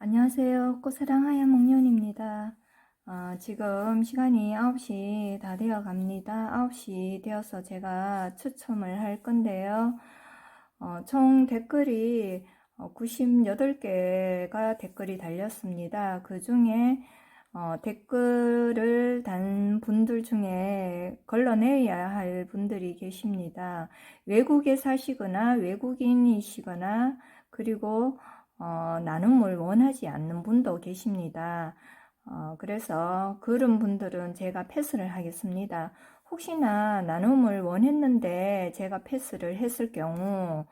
안녕하세요. 꽃사랑 하얀 목련입니다. 어, 지금 시간이 9시 다 되어 갑니다. 9시 되어서 제가 추첨을 할 건데요. 어, 총 댓글이 98개가 댓글이 달렸습니다. 그 중에 어, 댓글을 단 분들 중에 걸러내야 할 분들이 계십니다. 외국에 사시거나 외국인이시거나 그리고 어, 나눔을 원하지 않는 분도 계십니다. 어, 그래서 그런 분들은 제가 패스를 하겠습니다. 혹시나 나눔을 원했는데 제가 패스를 했을 경우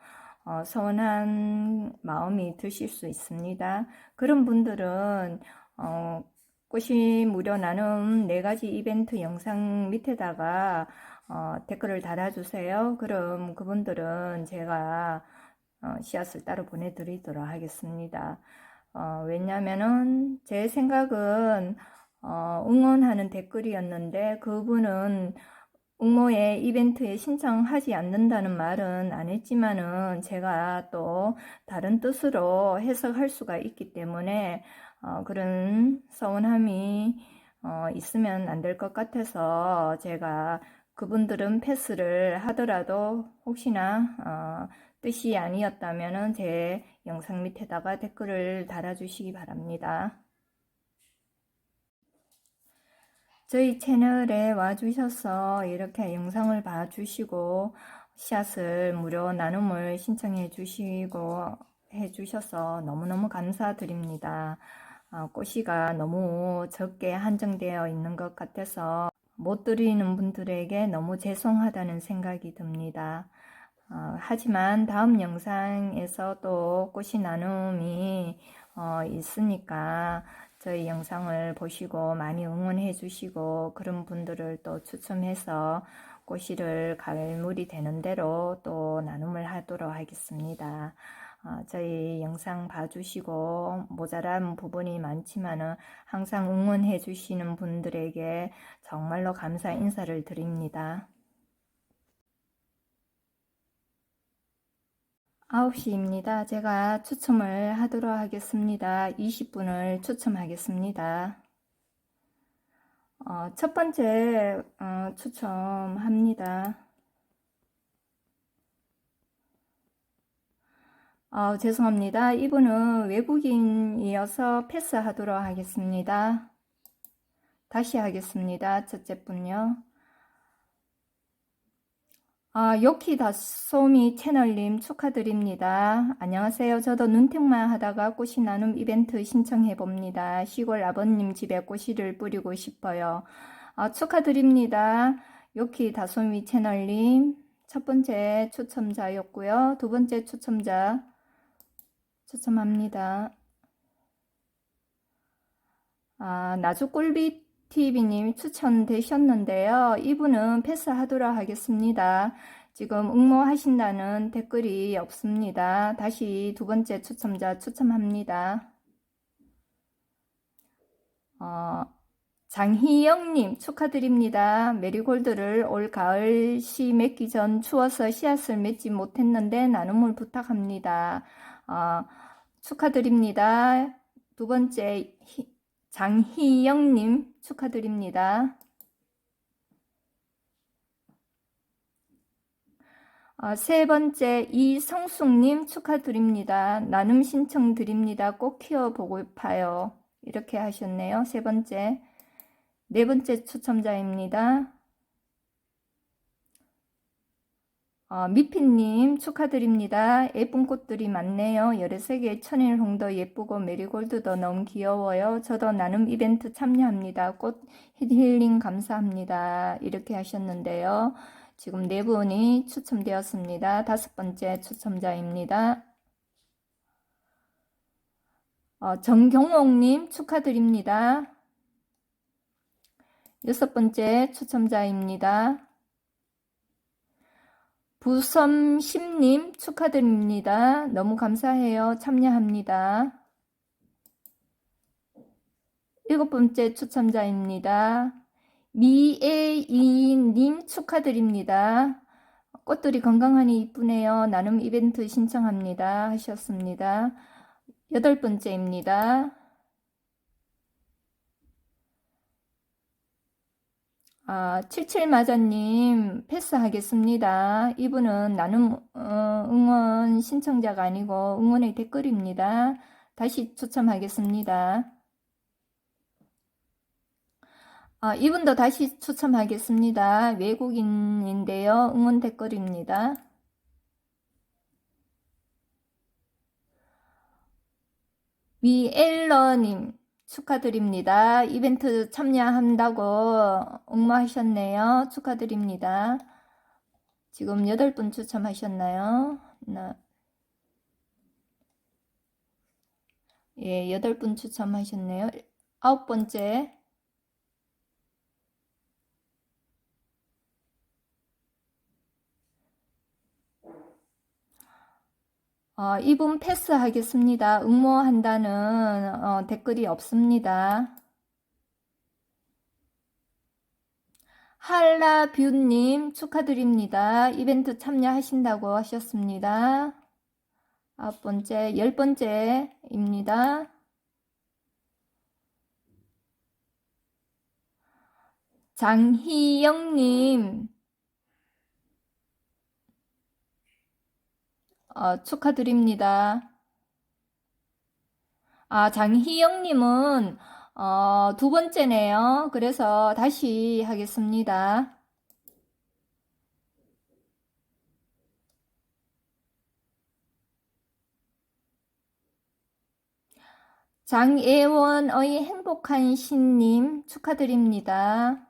어, 서운한 마음이 드실 수 있습니다. 그런 분들은 어, 꽃이 무료 나눔 네 가지 이벤트 영상 밑에다가 어, 댓글을 달아주세요. 그럼 그분들은 제가 어, 씨앗을 따로 보내드리도록 하겠습니다. 어, 왜냐면은 제 생각은 어, 응원하는 댓글이었는데 그분은 응모에 이벤트에 신청하지 않는다는 말은 안 했지만은 제가 또 다른 뜻으로 해석할 수가 있기 때문에 어, 그런 서운함이 어, 있으면 안 될 것 같아서 제가 그분들은 패스를 하더라도 혹시나 어, 뜻이 아니었다면 제 영상 밑에다가 댓글을 달아주시기 바랍니다. 저희 채널에 와주셔서 이렇게 영상을 봐주시고 샷을 무료 나눔을 신청해 주시고 해주셔서 너무너무 감사드립니다. 어, 꼬시가 너무 적게 한정되어 있는 것 같아서 못 드리는 분들에게 너무 죄송하다는 생각이 듭니다. 어, 하지만 다음 영상에서 또 꽃이 나눔이 어, 있으니까 저희 영상을 보시고 많이 응원해 주시고 그런 분들을 또 추첨해서 꽃이를 가을물이 되는 대로 또 나눔을 하도록 하겠습니다. 어, 저희 영상 봐주시고 모자란 부분이 많지만은 항상 응원해 주시는 분들에게 정말로 감사 인사를 드립니다. 9시입니다. 제가 추첨을 하도록 하겠습니다. 20분을 추첨하겠습니다. 어, 첫 번째 어, 추첨합니다. 어, 죄송합니다. 이분은 외국인이어서 패스하도록 하겠습니다. 다시 하겠습니다. 첫째 분요. 아, 요키 다소미 채널님 축하드립니다. 안녕하세요. 저도 눈팅만 하다가 꽃이 나눔 이벤트 신청해 봅니다. 시골 아버님 집에 꽃이를 뿌리고 싶어요. 아, 축하드립니다. 요키 다소미 채널님 첫 번째 추첨자였고요. 두 번째 추첨자 추첨합니다. 아, 나주꿀빛 TV님 추천되셨는데요. 이분은 패스하도록 하겠습니다. 지금 응모하신다는 댓글이 없습니다. 다시 두 번째 추첨자 추첨합니다. 어, 장희영님 축하드립니다. 메리골드를 올 가을 씨 맺기 전 추워서 씨앗을 맺지 못했는데 나눔을 부탁합니다. 어, 축하드립니다. 두 번째 히, 장희영님 축하드립니다. 어, 세 번째 이성숙님 축하드립니다. 나눔 신청 드립니다. 꼭 키워보고 싶어요. 이렇게 하셨네요. 세 번째. 네 번째 추첨자입니다. 어, 미피님 축하드립니다. 예쁜 꽃들이 많네요. 13개 천일 홍도 예쁘고 메리골드도 너무 귀여워요. 저도 나눔 이벤트 참여합니다. 꽃 힐링 감사합니다. 이렇게 하셨는데요. 지금 네 분이 추첨되었습니다. 다섯 번째 추첨자입니다. 어, 정경옥님 축하드립니다. 여섯 번째 추첨자입니다. 부섬심님 축하드립니다. 너무 감사해요. 참여합니다. 일곱 번째 추첨자입니다. 미에이님 축하드립니다. 꽃들이 건강하니 이쁘네요. 나눔 이벤트 신청합니다. 하셨습니다. 여덟 번째입니다. 아, 77마자님 패스하겠습니다. 이분은 나눔 어, 응원 신청자가 아니고 응원의 댓글입니다. 다시 추첨하겠습니다. 아, 이분도 다시 추첨하겠습니다. 외국인인데요. 응원 댓글입니다. 위엘러님 축하드립니다. 이벤트 참여한다고 응모하셨네요. 축하드립니다. 지금 8분 추첨하셨나요? 나, 예, 8분 추첨하셨네요. 아홉 번째. 어, 이분 패스하겠습니다. 응모한다는 어, 댓글이 없습니다. 한라뷰님 축하드립니다. 이벤트 참여하신다고 하셨습니다. 아홉 번째, 열 번째입니다. 장희영님 어, 축하드립니다. 아, 장희영님은 어, 두 번째네요. 그래서 다시 하겠습니다. 장예원의 행복한 신님 축하드립니다.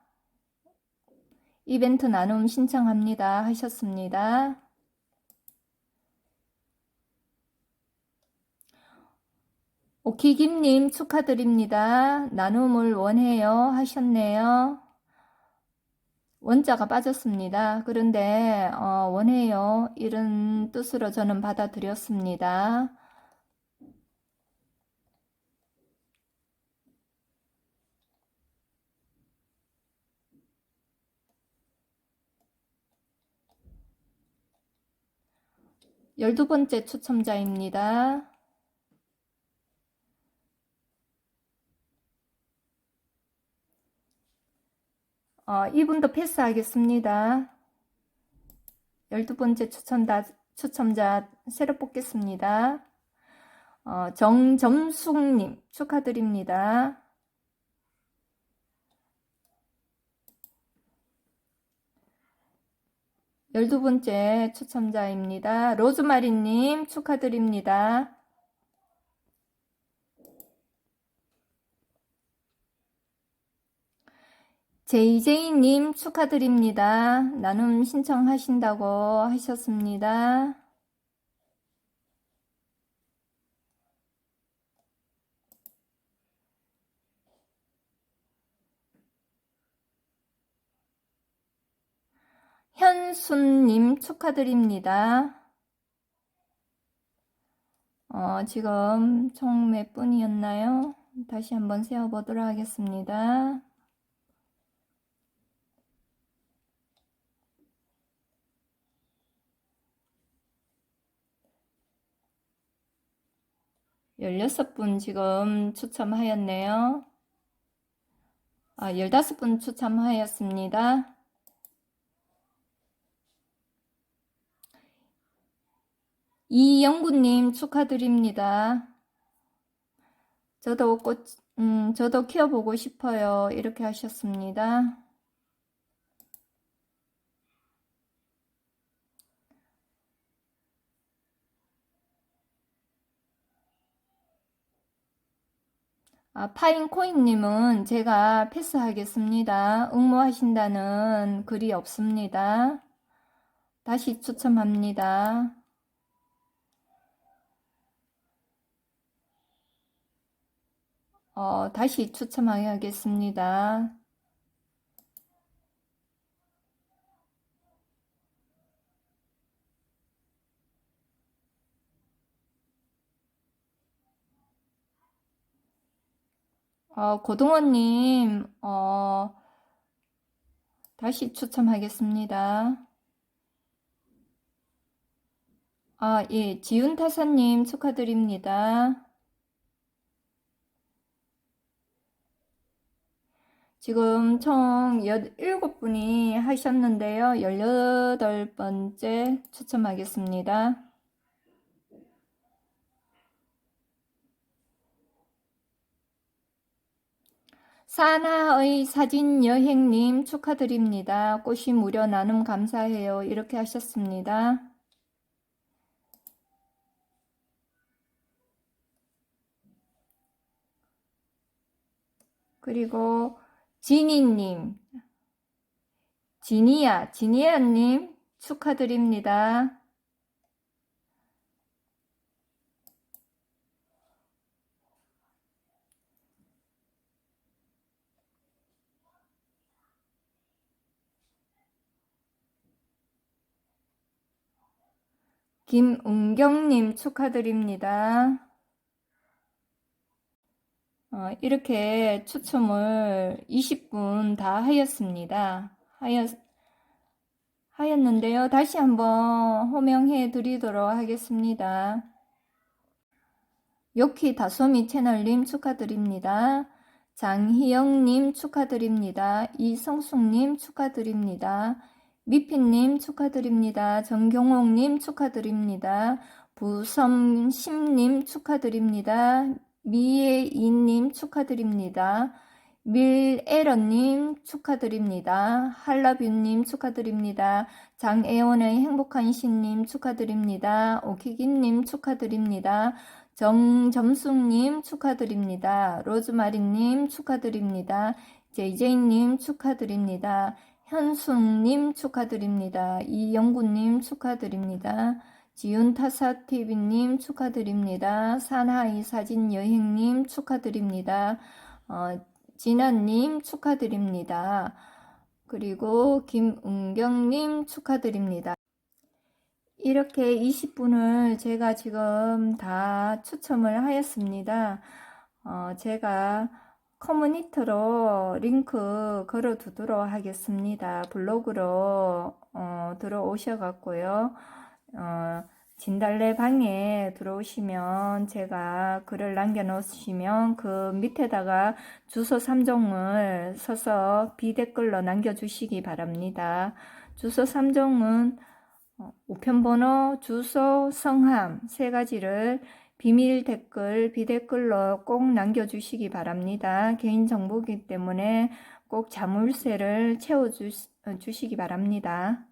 이벤트 나눔 신청합니다. 하셨습니다. 오키김님 축하드립니다. 나눔을 원해요 하셨네요. 원자가 빠졌습니다. 그런데 어, 원해요 이런 뜻으로 저는 받아들였습니다. 열두 번째 추첨자입니다. 어, 이분도 패스하겠습니다. 열두 번째 추첨자, 추첨자 새로 뽑겠습니다. 어, 정점숙님 축하드립니다. 열두 번째 추첨자입니다. 로즈마리님 축하드립니다. JJ님 축하드립니다. 나눔 신청하신다고 하셨습니다. 현순님 축하드립니다. 어, 지금 총 몇 분이었나요? 다시 한번 세어보도록 하겠습니다. 열여섯 분 지금 추첨하였네요. 아, 열다섯 분 추첨하였습니다. 이영구님 축하드립니다. 저도 꽃, 음, 저도 키워보고 싶어요. 이렇게 하셨습니다. 아, 파인코인님은 제가 패스하겠습니다. 응모하신다는 글이 없습니다. 다시 추첨합니다. 어, 다시 추첨하겠습니다. 어, 고등어님, 어, 다시 추첨하겠습니다. 아, 예, 지훈타사님 축하드립니다. 지금 총 17분이 하셨는데요. 18번째 추첨하겠습니다. 사나의 사진 여행님 축하드립니다. 꽃이 무려 나눔 감사해요. 이렇게 하셨습니다. 그리고 지니님, 지니야, 지니야님 축하드립니다. 김은경님 축하드립니다. 어, 이렇게 추첨을 20분 다 하였습니다. 하였, 하였는데요. 다시 한번 호명해 드리도록 하겠습니다. 요키 다소미 채널님 축하드립니다. 장희영님 축하드립니다. 이성숙님 축하드립니다. 미피님 축하드립니다. 정경옥님 축하드립니다. 부섬심님 축하드립니다. 미예인님 축하드립니다. 밀에러님 축하드립니다. 한라뷰님 축하드립니다. 장애원의 행복한 신님 축하드립니다. 오키김님 축하드립니다. 정점숙님 축하드립니다. 로즈마리님 축하드립니다. 제이제이님 축하드립니다. 현숙님 축하드립니다. 이영구님 축하드립니다. 지윤타사TV님 축하드립니다. 산하이 사진여행님 축하드립니다. 어, 진아님 축하드립니다. 그리고 김은경님 축하드립니다. 이렇게 20분을 제가 지금 다 추첨을 하였습니다. 어, 제가 커뮤니티로 링크 걸어 두도록 하겠습니다. 블로그로 어, 들어오셔 갖고요. 어, 진달래 방에 들어오시면 제가 글을 남겨 놓으시면 그 밑에다가 주소 3종을 써서 비댓글로 남겨 주시기 바랍니다. 주소 3종은 어, 우편번호, 주소, 성함 세 가지를 비밀 댓글, 비댓글로 꼭 남겨주시기 바랍니다. 개인정보기 때문에 꼭 자물쇠를 채워주시기 바랍니다.